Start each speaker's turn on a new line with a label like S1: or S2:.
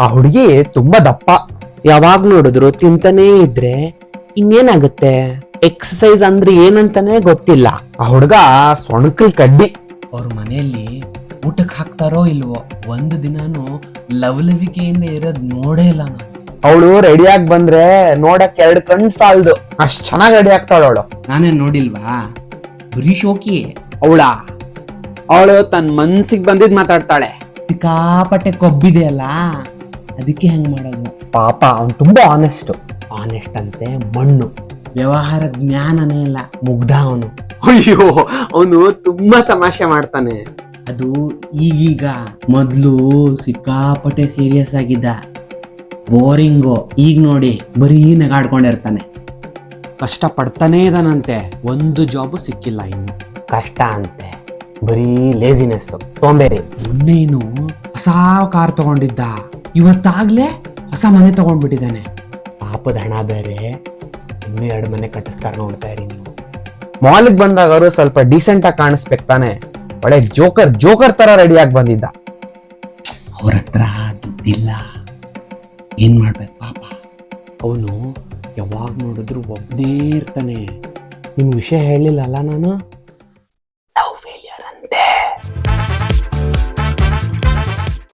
S1: ಆ ಹುಡುಗಿ ತುಂಬಾ ದಪ್ಪ. ಯಾವಾಗ ನೋಡಿದ್ರು ತಿಂತಾನೇ ಇದ್ರೆ ಇನ್ನೇನಾಗುತ್ತೆ? ಎಕ್ಸಸೈಸ್ ಅಂದ್ರೆ ಏನಂತಾನೆ ಗೊತ್ತಿಲ್ಲ. ಆ ಹುಡುಗ ಸೊಣಕಲ್ ಕಡ್ಡಿ.
S2: ಅವ್ರ ಮನೆಯಲ್ಲಿ ಊಟಕ್ಕೆ ಹಾಕ್ತಾರೋ ಇಲ್ವೋ ಒಂದು ದಿನಾನು ಲವಲವಿಕೆಯಿಂದ ಇರೋದ್ ನೋಡೇ ಇಲ್ಲ ನಾನು.
S1: ಅವಳು ರೆಡಿಯಾಗಿ ಬಂದ್ರೆ ನೋಡಕ್ ಎರಡು ಕಣ್ಣು ಸಾಲ್ದು. ಅಷ್ಟ್ ಚೆನ್ನಾಗ್ ರೆಡಿ ಆಗ್ತಾಳ ಅವಳು.
S2: ನಾನೇನ್ ನೋಡಿಲ್ವಾ? ಬರೀ ಶೋಕಿ.
S1: ಅವಳ ಅವಳು ತನ್ನ ಮನ್ಸಿಗೆ ಬಂದಿದ್ ಮಾತಾಡ್ತಾಳೆ.
S2: ಸಿಕ್ಕಾಪಟ್ಟೆ ಕೊಬ್ಬಿದೆ ಅಲ್ಲ? ಅದಕ್ಕೆ ಹೆಂಗ್ ಮಾಡೋದು?
S1: ಪಾಪ ಅವ್ನು ತುಂಬಾ ಆನೆಸ್ಟ್ ಆನೆಸ್ಟ್ ಅಂತೆ ಮಣ್ಣು.
S2: ವ್ಯವಹಾರ ಜ್ಞಾನನೇ ಇಲ್ಲ.
S1: ಮುಗ್ಧ ಅವನು. ಅಯ್ಯೋ ಅವನು ತುಂಬಾ ತಮಾಷೆ ಮಾಡ್ತಾನೆ.
S2: ಅದು ಈಗೀಗ ಮೊದ್ಲು ಸಿಕ್ಕಾಪಟ್ಟೆ ಸೀರಿಯಸ್ ಆಗಿದ್ದ. ಬೋರಿಂಗು ಈಗ ನೋಡಿ ಬರೀ ನಗಾಡ್ಕೊಂಡಿರ್ತಾನೆ.
S1: ಕಷ್ಟ ಪಡ್ತಾನೇ ಇದಾನಂತೆ. ಒಂದು ಜಾಬು ಸಿಕ್ಕಿಲ್ಲ ಇನ್ನು. ಕಷ್ಟ ಅಂತೆ. ಬರೀ ಲೇಸಿನೆಸ್ ಸೋಂಬೇರಿ
S2: ಮೊನ್ನೇನು ಹೊಸ ಕಾರ್ ತಗೊಂಡಿದ್ದ. ಇವತ್ತಾಗ್ಲೇ ಹೊಸ ಮನೆ ತಗೊಂಡ್ಬಿಟ್ಟಿದ್ದಾನೆ.
S1: ಪಾಪದ ಹಣ ಬೇರೆ. ಇನ್ನೂ ಎರಡು ಮನೆ ಕಟ್ಟಿಸ್ತಾರ ನೋಡ್ತಾ ಇರಿ ನೀವು. ಮಾಲ್ಗೆ ಬಂದಾಗ ಅವರು ಸ್ವಲ್ಪ ಡೀಸೆಂಟ್ ಆಗಿ ಕಾಣಿಸ್ಬೇಕು ತಾನೆ. ಒಳ್ಳೆ ಜೋಕರ್ ಜೋಕರ್ ತರ ರೆಡಿಯಾಗಿ ಬಂದಿದ್ದ.
S2: ಅವ್ರ ಹತ್ರ ದುಡ್ಡಿಲ್ಲ. ಏನ್ ಮಾಡ್ಬೇಕು ಪಾಪ?
S1: ಅವನು ಯಾವಾಗ ನೋಡಿದ್ರು ಒಬ್ಬನೇ ಇರ್ತಾನೆ. ನಿಮ್ ವಿಷಯ ಹೇಳಿಲ್ಲಲ್ಲ ನಾನು?